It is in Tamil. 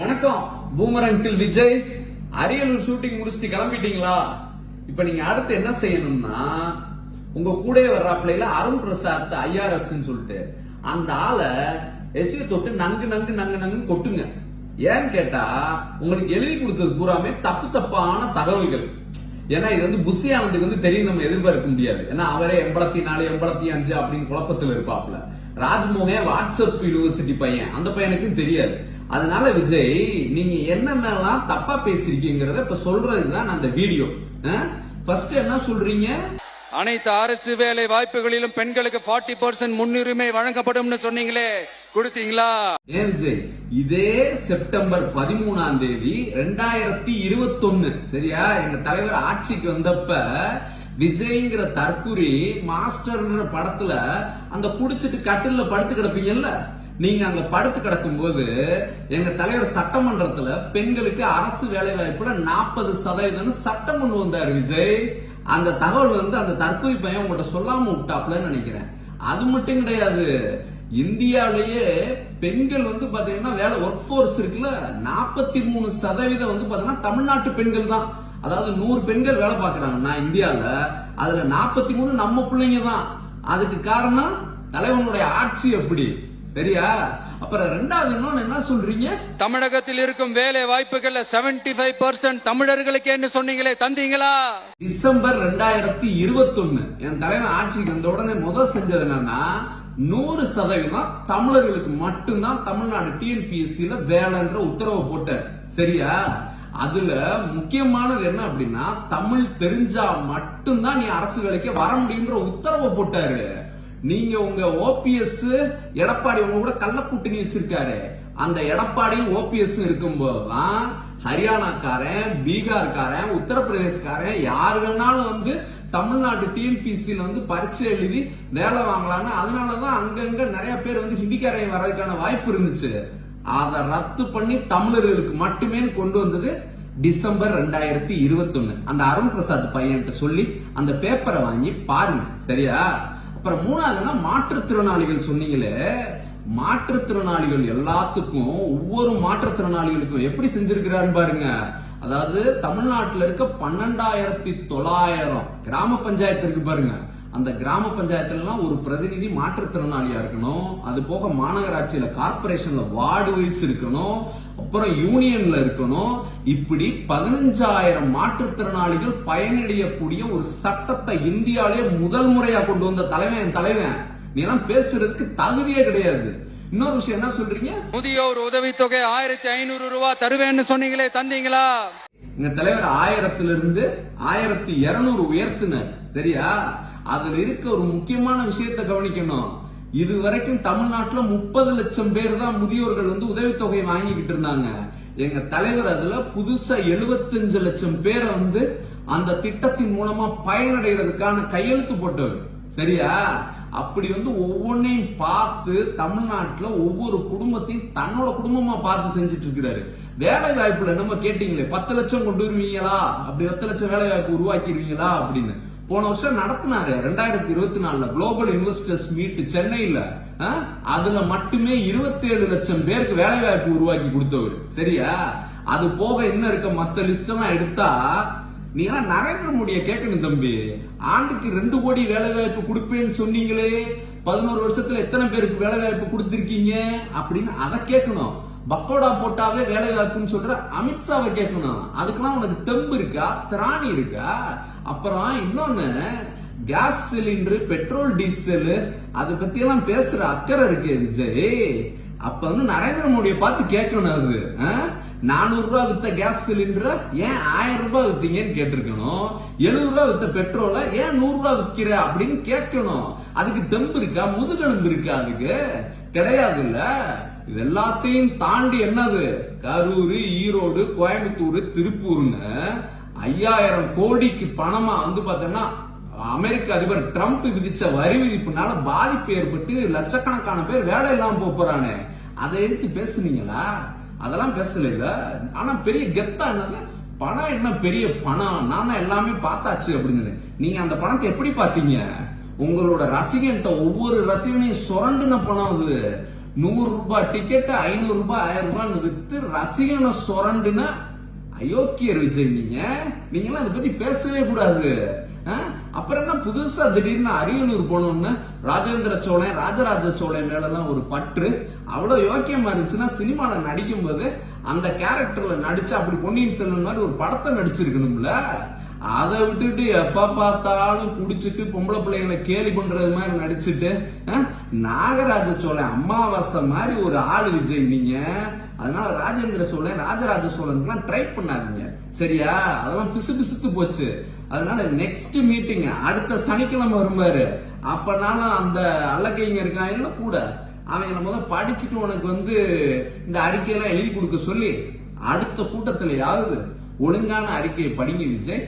வணக்கம். Boomer uncle Vijay. Ariyalur shooting முடிச்சுட்டு கிளம்பிட்டீங்களா? இப்ப நீங்க அடுத்து என்ன செய்யணும்னா உங்க கூட வர்றாப்லையில அருண் பிரசாத் ஐஆர்எஸ் சொல்லிட்டு அந்த ஆளை எச்சிய தொட்டு நங்கு நங்கு நங்கு நங்கு கொட்டுங்க. ஏன்னு கேட்டா உங்களுக்கு எழுதி கொடுத்தது பூராமே தப்பு தப்பான தகவல்கள். ஏன்னா இது வந்து புஷி ஆனந்துக்கு வந்து தெரியும் நம்ம எதிர்பார்க்க முடியாது. ஏன்னா அவரே எண்பத்தி நாலு எண்பத்தி அஞ்சு அப்படின்னு குழப்பத்தில் இருப்பாப்ல ராஜ்மோகன் வாட்ஸ்அப் யூனிவர்சிட்டி பையன். அந்த பையனுக்கும் தெரியாது. அதனால விஜய் நீங்க என்னென்னலாம் தப்பா பேசிருக்கீங்கிறத இப்ப சொல்றதுதான் அந்த வீடியோ ஃபர்ஸ்ட் என்ன சொல்றீங்க? அனைத்து அரசு வேலை வாய்ப்புகளிலும் பெண்களுக்கு 40% பர்சன்ட் முன்னுரிமை வழங்கப்படும்னு சொன்னீங்களே கொடுத்தீங்களா? ஏன் விஜய் இதே செப்டம்பர் பதிமூணாம் தேதி ரெண்டாயிரத்தி இருபத்தொன்னு சரியா? எங்க தலைவர் ஆட்சிக்கு வந்தப்ப விஜய்ங்கிற தற்குறி மாஸ்டர்ன்ற படத்துல அந்த குடிச்சிட்டு கட்டில படுத்து கிடப்பீங்கல்ல? நீங்க அங்க படுத்து கிடக்கும் போது எங்க தலைவர் சட்டமன்றத்துல பெண்களுக்கு அரசு வேலை வாய்ப்புல நாற்பது சதவீதம் சட்டம் கொண்டு வந்தாரு விஜய். அந்த தகவல் வந்து அந்த தற்கொலை பையன் உங்கள்கிட்ட சொல்லாம விட்டாப்லன்னு நினைக்கிறேன். அது மட்டும் கிடையாது. இந்தியாவிலேயே பெண்கள் வந்து பாத்தீங்கன்னா வேலை ஒர்க் ஃபோர்ஸ் இருக்குல்ல நாற்பத்தி மூணு சதவீதம் வந்து பாத்தீங்கன்னா தமிழ்நாட்டு பெண்கள் தான். அதாவது நூறு பெண்கள் வேலை பார்க்கறாங்க. நான் இந்தியால அதுல நாற்பத்தி மூணு நம்ம பிள்ளைங்க தான். அதுக்கு காரணம் தலைவனுடைய ஆட்சி அப்படி சரியா? அப்புறம் ரெண்டாவது இன்னொன்னு என்ன சொல்றீங்க? தமிழகத்தில் இருக்கும் வேலை வாய்ப்புகள்ல 75% ஃபைவ் பர்சன்ட் தமிழர்களுக்கு என்ன சொன்னீங்களே தந்தீங்களா? டிசம்பர் ரெண்டாயிரத்தி இருபத்தொன்னு. என் தலைவன் ஆட்சிக்கு வந்த உடனே முதல் செஞ்சது என்னன்னா நூறு சதவீதம் தமிழர்களுக்கு மட்டும்தான் தமிழ்நாடு டிஎன்பிஎஸ்சியில வேலைன்ற உத்தரவு போட்டார். சரியா? அதுல முக்கியமானது என்ன அப்படின்னா தமிழ் தெரிஞ்சா மட்டும்தான் நீ அரசு வேலைக்கு வர முடியுன்ற உத்தரவை போட்டாரு. நீங்க உங்க ஓபிஎஸ் எடப்பாடி உங்க கூட கள்ள கூட்டணி வச்சிருக்காரு. அந்த எடப்பாடி ஓபிஎஸ் இருக்கும்போதுதான் ஹரியானாக்காரன் பீகார்காரன் உத்தரப்பிரதேஷ்காரன் யாரு வேணாலும் வந்து தமிழ்நாட்டு டிஎன்பிசில வந்து பரீட்சை எழுதி வேலை வாங்கலாம்னு அதனாலதான் அங்கங்க நிறைய பேர் வந்து ஹிந்திக்காரங்க வர்றதுக்கான வாய்ப்பு இருந்துச்சு. அதை ரத்து பண்ணி தமிழர்களுக்கு மட்டுமே கொண்டு வந்தது டிசம்பர் ரெண்டாயிரத்தி இருபத்தொன்னு. அந்த அருண் பிரசாத் பையன்கிட்ட சொல்லி அந்த பேப்பரை வாங்கி பாருங்க. சரியா? அப்புறம் மூணாவதுன்னா மாற்றுத்திறனாளிகள் சொன்னீங்களே. மாற்றுத்திறனாளிகள் எல்லாத்துக்கும் ஒவ்வொரு மாற்றுத்திறனாளிகளுக்கும் எப்படி செஞ்சிருக்கிறாரு பாருங்க. அதாவது தமிழ்நாட்டில் இருக்க பன்னெண்டாயிரத்தி தொள்ளாயிரம் கிராம பஞ்சாயத்து இருக்கு பாருங்க. அந்த கிராம பஞ்சாயத்துலலாம் ஒரு பிரதிநிதி மாற்றுத்திறனாளியா இருக்கணும். அது போக மாநகராட்சியில கார்பரேஷன்ல வார்டு வைஸ் இருக்கணும். அப்புறம் யூனியன்ல இருக்கணும். இப்படி பதினஞ்சாயிரம் மாற்றுத்திறனாளிகள் பயனடையக்கூடிய ஒரு சட்டத்தை இந்தியாவிலே முதல் முறையா கொண்டு வந்த தலைவன் என் தலைவன். நீ எல்லாம் பேசுறதுக்கு தகுதியே கிடையாது. இன்னொரு விஷயம் என்ன சொல்றீங்க? முதியோர் உதவித்தொகை ஆயிரத்தி ஐநூறு ரூபாய் தருவேன்னு சொன்னீங்களே தந்தீங்களா? எங்க தலைவர் ஆயிரத்துல இருந்து ஆயிரத்தி இருநூறு உயர்த்தினர் சரியா? அதுல இருக்க ஒரு முக்கியமான விஷயத்த கவனிக்கணும். இது வரைக்கும் தமிழ்நாட்டுல முப்பது லட்சம் பேர் தான் முதியோர்கள் வந்து உதவித்தொகை வாங்கிக்கிட்டு இருந்தாங்க. எங்க தலைவர் அதுல புதுசா 75 லட்சம் பேரை வந்து அந்த திட்டத்தின் மூலமா பயனடைகிறதுக்கான கையெழுத்து போட்டவர் சரியா? அப்படி வந்து ஒவ்வொன்னையும் பார்த்து தமிழ்நாட்டுல ஒவ்வொரு குடும்பத்தையும் தன்னோட குடும்பமா பார்த்து செஞ்சுட்டு இருக்கிறாரு. வேலை வாய்ப்புல நம்ம கேட்டீங்களே பத்து லட்சம் கொண்டு வருவீங்களா? அப்படி பத்து லட்சம் வேலை வாய்ப்பு உருவாக்கிடுவீங்களா அப்படின்னு. போன வருஷம் நடத்தினாரு ரெண்டாயிரத்தி இருபத்தி நாலுல குளோபல் இன்வெஸ்டர்ஸ் மீட் சென்னையில. ஆ? அதுல மட்டுமே 27 லட்சம் பேருக்கு வேலை வாய்ப்பு உருவாக்கி கொடுத்தவர். சரியா? அது போக இன்னும் இருக்க? மத்த லிஸ்ட் எல்லாம் எடுத்தா நீ எல்லாம் நரேந்திர மோடியை கேட்கணும் தம்பி. ஆண்டுக்கு ரெண்டு கோடி வேலை வாய்ப்பு கொடுப்பேன்னு சொன்னீங்களே. பதினோரு வருஷத்துல எத்தனை பேருக்கு வேலை வாய்ப்பு கொடுத்திருக்கீங்க? அப்படின்னு அதை கேட்கணும். பக்கோடா போட்டாவே வேலை வாய்ப்புன்னு சொல்ற அமித்ஷாவை கேட்கணும் அதுக்கெல்லாம் உனக்கு தெம்பு இருக்கா? திராணி இருக்கா? அப்புறம் இன்னொன்னு கேஸ் சிலிண்டர் பெட்ரோல் டீசல் அதை பத்தி எல்லாம் பேசுற அக்கறை இருக்கு விஜய். அப்ப வந்து நரேந்திர மோடியை பார்த்து கேட்கணும் அது. நானூறு ரூபாய் வித்த கேஸ் சிலிண்டர் ஏன் ஆயிரம் ரூபாய் வித்தீங்கன்னு கேட்டிருக்கணும். எழுபது ரூபாய் வித்த பெட்ரோலை ஏன் நூறு ரூபாய் விற்கிற அப்படின்னு கேட்கணும். அதுக்கு தெம்பு இருக்கா? முதுகெலும்பு இருக்கா அதுக்கு? கிடையாது இல்லை இது எல்லாத்தையும் தாண்டி என்னது? கரூர் ஈரோடு கோயம்புத்தூர் திருப்பூர்னு ஐயாயிரம் கோடிக்கு பணமா வந்து பார்த்தோன்னா அமெரிக்க அதிபர் ட்ரம்ப் விதிச்ச வரி விதிப்புனால பாதிப்பு ஏற்பட்டு லட்சக்கணக்கான பேர் வேலை இல்லாம போறானே. அதை எடுத்து பேசுனீங்களா? அதெல்லாம் பேசல இல்ல. ஆனா பெரிய கெத்தா என்னது? பணம் என்ன பெரிய பணம்? நான் தான் எல்லாமே பார்த்தாச்சு அப்படின்னு நீங்க அந்த பணத்தை எப்படி பார்த்தீங்க உங்களோட ரசிகன்ட்ட ஒவ்வொரு ரசிகனையும் சுரண்டுன பணம் அது. நூறு ரூபாய் டிக்கெட் ஐநூறு ரூபாய் ஆயிரம் ரூபாய்னு வித்து ரசிகனை சுரண்டுனா அயோக்கியர் விஜய் நீங்க. நீங்களாம் அதை பத்தி பேசவே கூடாது. ஆ? அப்புறம் என்ன புதுசா திடீர்னு அரியலூர் போனோம்னு ராஜேந்திர சோழன் ராஜராஜ சோழன் மேலலாம் ஒரு பற்று. அவ்வளவு யோக்கியமா இருந்துச்சுன்னா சினிமால நடிக்கும் போது அந்த கேரக்டர்ல நடிச்சு அப்படி பொன்னியின் செல்வன் மாதிரி ஒரு படத்தை நடிச்சிருக்கணும்ல. அதை விட்டுட்டு எப்ப பார்த்தாலும் குடிச்சிட்டு பொம்பளை பிள்ளைங்களை கேலி பண்றது மாதிரி நடிச்சுட்டு ஆ? நாகராஜ சோழன் அமாவாசை மாதிரி ஒரு ஆள் விஜய் நீங்க. அதனால ராஜேந்திர சோழன் ராஜராஜ சோழன்லாம் ட்ரை பண்ணாதீங்க. சரியா? அதெல்லாம் பிசு பிசுத்து போச்சு. அதனால நெக்ஸ்ட் மீட்டிங் அடுத்த சனிக்கிழமை வரும்பாரு. அப்பனாலும் அந்த அல்லக்கைங்க இல்லை கூட அவங்கள முதல் படிச்சுட்டு உனக்கு வந்து இந்த அறிக்கையெல்லாம் எழுதி கொடுக்க சொல்லி அடுத்த கூட்டத்திலேயாவது ஒழுங்கான அறிக்கையை படிங்க விஜய்.